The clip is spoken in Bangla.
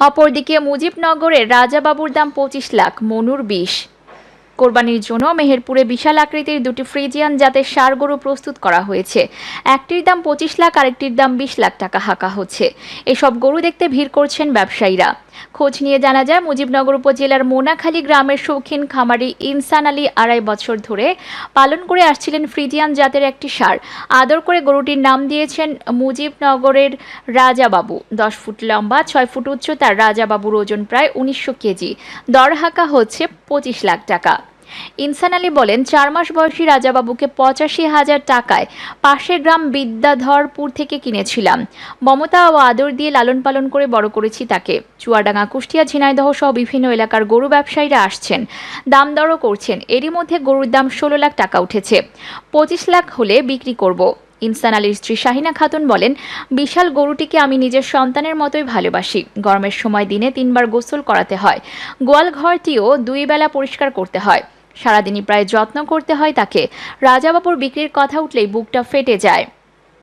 অপরদিকে মুজিবনগরের রাজাবাবুর দাম পঁচিশ লাখ, মনুর বিশ। কোরবানির জন্য মেহেরপুরে বিশাল আকৃতির দুটি ফ্রিজিয়ান জাতের সার গরু প্রস্তুত করা হয়েছে। একটির দাম পঁচিশ লাখ, আরেকটির দাম বিশ লাখ টাকা হাঁকা হচ্ছে। এসব গরু দেখতে ভিড় করছেন ব্যবসায়ীরা। খোঁজ নিয়ে জানা যায়, মুজিবনগর উপজেলার মোনাখালী গ্রামের শৌখিন খামারি ইনসান আলী আড়াই বছর ধরে পালন করে আসছিলেন ফ্রিজিয়ান জাতের একটি সার। আদর করে গরুটির নাম দিয়েছেন মুজিবনগরের রাজাবাবু। দশ ফুট লম্বা, ছয় ফুট উচ্চতার রাজাবাবুর ওজন প্রায় উনিশশো কেজি। দর হাঁকা হচ্ছে পঁচিশ লাখ টাকা। ইনসান আলী বলেন, চার মাস বয়সী রাজাবাবুকে পঁচাশি হাজার টাকায় পাশের গ্রাম বিদ্যাধরপুর থেকে কিনেছিলাম। মমতা ও আদর দিয়ে লালন পালন করে বড় করেছি তাকে। চুয়াডাঙ্গা, কুষ্টিয়া, ঝিনাইদহ সহ বিভিন্ন এলাকার গরু ব্যবসায়ীরা আসছেন। দাম দরও করছেন। এরই মধ্যে গরুর দাম ষোলো লাখ টাকা উঠেছে। পঁচিশ লাখ হলে বিক্রি করব। ইনসান আলীর স্ত্রী শাহিনা খাতুন বলেন, বিশাল গরুটিকে আমি নিজের সন্তানের মতোই ভালোবাসি। গরমের সময় দিনে তিনবার গোসল করাতে হয়। গোয়াল ঘরটিও দুই বেলা পরিষ্কার করতে হয়। সারাদিনই প্রায় যত্ন করতে হয় তাকে। রাজাবাবুর বিক্রির কথা উঠলেই বুকটা ফেটে যায়।